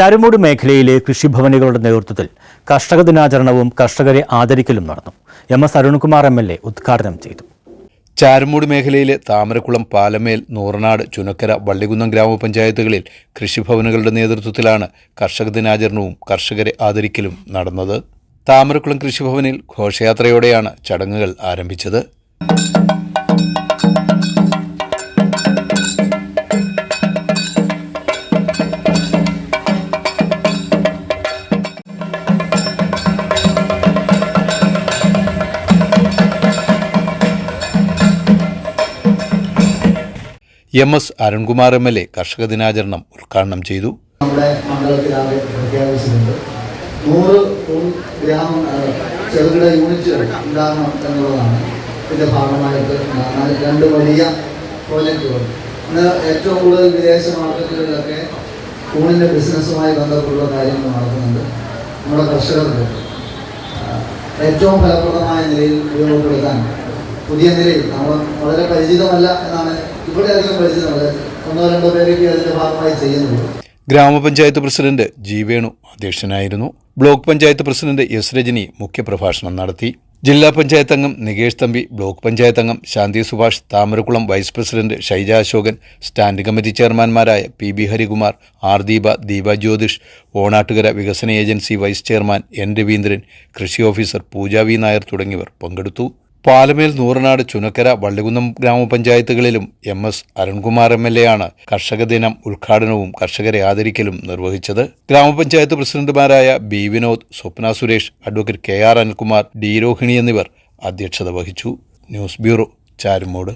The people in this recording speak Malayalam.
ചാരുമൂട് മേഖലയിലെ കൃഷിഭവനുകളുടെ നേതൃത്വത്തിൽ കർഷക ദിനാചരണവും കർഷകരെ ആദരിക്കലും നടന്നു. M S Arunkumar M L A ഉദ്ഘാടനം ചെയ്തു. ചാരുമൂട് മേഖലയിലെ താമരക്കുളം പാലമേൽ നൂറനാട് ചുനക്കര വള്ളികുന്നം ഗ്രാമപഞ്ചായത്തുകളിൽ കൃഷിഭവനുകളുടെ നേതൃത്വത്തിലാണ് കർഷക ദിനാചരണവും കർഷകരെ ആദരിക്കലും നടന്നത്. താമരക്കുളം കൃഷിഭവനിൽ ഘോഷയാത്രയോടെയാണ് ചടങ്ങുകൾ ആരംഭിച്ചത്. M S Arunkumar M L A കർഷക ദിനാചരണം ഉദ്ഘാടനം ചെയ്തു. നമ്മുടെ ഭാഗമായിട്ട് രണ്ട് വലിയ പ്രോജക്റ്റുകൾ. ഏറ്റവും ബിസിനസ്സുമായി നമ്മുടെ ഏറ്റവും ഫലപ്രദമായ നിലയിൽ ഉപയോഗപ്പെടുത്താൻ പുതിയ നിലയിൽ നമ്മൾ വളരെ പരിചിതമല്ല എന്നാണ് ഇവിടെ ഗ്രാമപഞ്ചായത്ത് പ്രസിഡന്റ് ജി വേണു അധ്യക്ഷനായിരുന്നു. Block panchayat president S Rajani മുഖ്യപ്രഭാഷണം നടത്തി. ജില്ലാ പഞ്ചായത്ത് അംഗം നികേഷ് തമ്പി ബ്ലോക്ക് പഞ്ചായത്ത് അംഗം Shanthi Subhash Thamarakulam vice president Shaija Ashokan stand committee ചെയർമാൻമാരായ P B Harikumar R Deepa Deepa Jyothish Onattukara വികസന agency vice chairman N Raveendran കൃഷി ഓഫീസർ പൂജ വി നായർ തുടങ്ങിയവർ പങ്കെടുത്തു. Palamel Nooranad Chunakkara Vallikunnam ഗ്രാമപഞ്ചായത്തുകളിലും M S Arunkumar M L A ആണ് കർഷക ദിനം ഉദ്ഘാടനവും കർഷകരെ ആദരിക്കലും നിർവഹിച്ചത്. ഗ്രാമപഞ്ചായത്ത് പ്രസിഡന്റുമാരായ B Vinod Swapna Suresh advocate K R Anilkumar D Rohini എന്നിവർ അധ്യക്ഷത വഹിച്ചു. News bureau Charummood.